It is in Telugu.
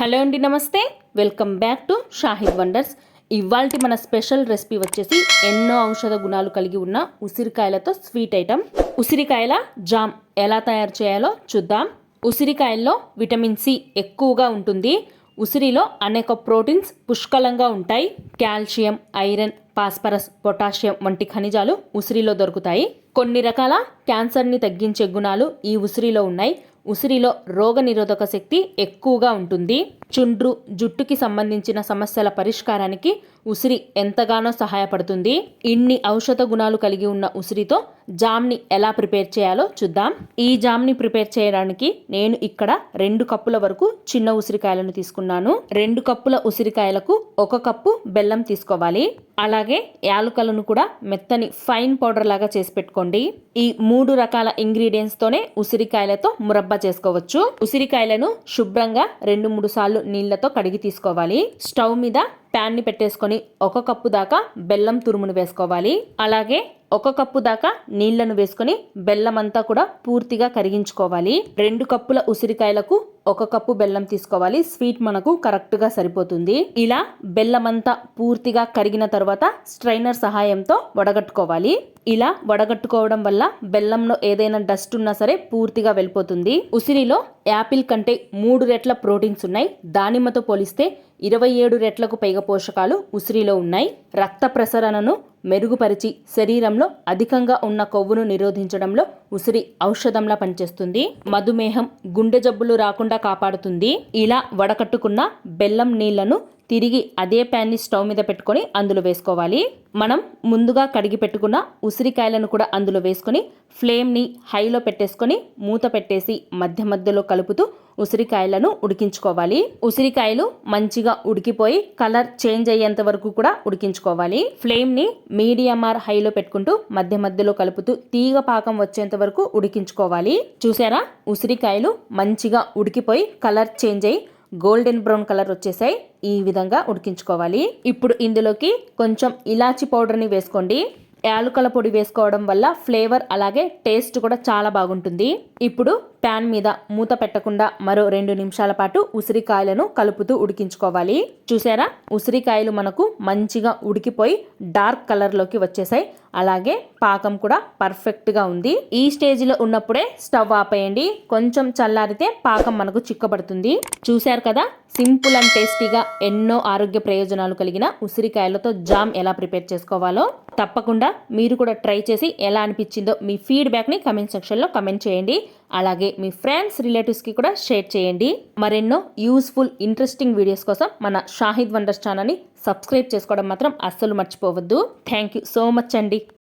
హలో అండి నమస్తే. Welcome back to Shahid wonders. ఇవాళ మన స్పెషల్ రెసిపీ వచ్చేసి ఎన్నో ఔషధ గుణాలు కలిగి ఉన్న ఉసిరికాయలతో స్వీట్ ఐటమ్. ఉసిరికాయల జామ్ ఎలా తయారు చేయాలో చూద్దాం. ఉసిరికాయల్లో విటమిన్ సి ఎక్కువగా ఉంటుంది. ఉసిరిలో అనేక ప్రోటీన్స్ పుష్కలంగా ఉంటాయి. కాల్షియం ఐరన్ ఫాస్పరస్ పొటాషియం వంటి ఖనిజాలు ఉసిరిలో దొరుకుతాయి. కొన్ని రకాల క్యాన్సర్ని తగ్గించే గుణాలు ఈ ఉసిరిలో ఉన్నాయి. ఉసిరిలో రోగనిరోధక శక్తి ఎక్కువగా ఉంటుంది. చుండ్రు జుట్టుకి సంబంధించిన సమస్యల పరిష్కారానికి ఉసిరి ఎంతగానో సహాయపడుతుంది. ఇన్ని ఔషధ గుణాలు కలిగి ఉన్న ఉసిరితో జామ్ని ఎలా ప్రిపేర్ చేయాలో చూద్దాం. ఈ జామ్ని ప్రిపేర్ చేయడానికి నేను ఇక్కడ రెండు కప్పుల వరకు చిన్న ఉసిరికాయలను తీసుకున్నాను. రెండు కప్పుల ఉసిరికాయలకు ఒక కప్పు బెల్లం తీసుకోవాలి. అలాగే యాలుకలను కూడా మెత్తని ఫైన్ పౌడర్ లాగా చేసి పెట్టుకోండి. ఈ మూడు రకాల ఇంగ్రీడియంట్స్తోనే ఉసిరికాయలతో మురబ్బా చేసుకోవచ్చు. ఉసిరికాయలను శుభ్రంగా రెండు మూడు సార్లు నీళ్ళతో కడిగి తీసుకోవాలి. స్టవ్ మీద ప్యాన్ని పెట్టేసుకొని ఒక కప్పు దాకా బెల్లం తురుమును వేసుకోవాలి. అలాగే ఒక కప్పు దాకా నీళ్ళను వేసుకొని బెల్లం అంతా కూడా పూర్తిగా కరిగించుకోవాలి. రెండు కప్పుల ఉసిరికాయలకు ఒక కప్పు బెల్లం తీసుకోవాలి. స్వీట్ మనకు కరెక్ట్గా సరిపోతుంది. ఇలా బెల్లం అంతా పూర్తిగా కరిగిన తర్వాత స్ట్రైనర్ సహాయంతో వడగట్టుకోవాలి. ఇలా వడగట్టుకోవడం వల్ల బెల్లంలో ఏదైనా డస్ట్ ఉన్నా సరే పూర్తిగా వెళ్ళిపోతుంది. ఉసిరిలో యాపిల్ కంటే మూడు రెట్ల ప్రోటీన్స్ ఉన్నాయి. దానిమ్మతో పోలిస్తే ఇరవై ఏడు రెట్లకు పైగా పోషకాలు ఉసిరిలో ఉన్నాయి. రక్త ప్రసరణను మెరుగుపరిచి శరీరంలో అధికంగా ఉన్న కొవ్వును నిరోధించడంలో ఉసిరి ఔషధంలా పనిచేస్తుంది. మధుమేహం గుండె జబ్బులు రాకుండా కాపాడుతుంది. ఇలా వడకట్టుకున్న బెల్లం నీళ్ళను తిరిగి అదే ప్యాన్ని స్టవ్ మీద పెట్టుకొని అందులో వేసుకోవాలి. మనం ముందుగా కడిగి పెట్టుకున్న ఉసిరికాయలను కూడా అందులో వేసుకొని ఫ్లేమ్ని హైలో పెట్టేసుకొని మూత పెట్టేసి మధ్య మధ్యలో కలుపుతూ ఉసిరికాయలను ఉడికించుకోవాలి. ఉసిరికాయలు మంచిగా ఉడికిపోయి కలర్ చేంజ్ అయ్యేంత వరకు కూడా ఉడికించుకోవాలి. ఫ్లేమ్ని మీడియం ఆర్ హైలో పెట్టుకుంటూ మధ్య మధ్యలో కలుపుతూ తీగ పాకం వచ్చేంత వరకు ఉడికించుకోవాలి. చూసారా? ఉసిరికాయలు మంచిగా ఉడికిపోయి కలర్ చేంజ్ అయ్యి గోల్డెన్ బ్రౌన్ కలర్ వచ్చేసాయి. ఈ విధంగా ఉడికించుకోవాలి. ఇప్పుడు ఇందులోకి కొంచెం ఇలాచి పౌడర్ని వేసుకోండి. యాలుకల పొడి వేసుకోవడం వల్ల ఫ్లేవర్ అలాగే టేస్ట్ కూడా చాలా బాగుంటుంది. ఇప్పుడు ప్యాన్ మీద మూత పెట్టకుండా మరో రెండు నిమిషాల పాటు ఉసిరికాయలను కలుపుతూ ఉడికించుకోవాలి. చూసారా? ఉసిరికాయలు మనకు మంచిగా ఉడికిపోయి డార్క్ కలర్లోకి వచ్చేసాయి. అలాగే పాకం కూడా పర్ఫెక్ట్గా ఉంది. ఈ స్టేజ్లో ఉన్నప్పుడే స్టవ్ ఆపేయండి. కొంచెం చల్లారితే పాకం మనకు చిక్కబడుతుంది. చూశారు కదా? సింపుల్ అండ్ టేస్టీగా ఎన్నో ఆరోగ్య ప్రయోజనాలు కలిగిన ఉసిరికాయలతో జామ్ ఎలా ప్రిపేర్ చేసుకోవాలో. తప్పకుండా మీరు కూడా ట్రై చేసి ఎలా అనిపించిందో మీ ఫీడ్బ్యాక్ని కమెంట్ సెక్షన్లో కమెంట్ చేయండి. అలాగే మీ ఫ్రెండ్స్ రిలేటివ్స్కి కూడా షేర్ చేయండి. మరెన్నో యూస్ఫుల్ ఇంట్రెస్టింగ్ వీడియోస్ కోసం మన షాహిద్ వండర్స్ ఛానల్ని సబ్స్క్రైబ్ చేసుకోవడం మాత్రం అస్సలు మర్చిపోవద్దు. థ్యాంక్ యూ సో మచ్ అండి.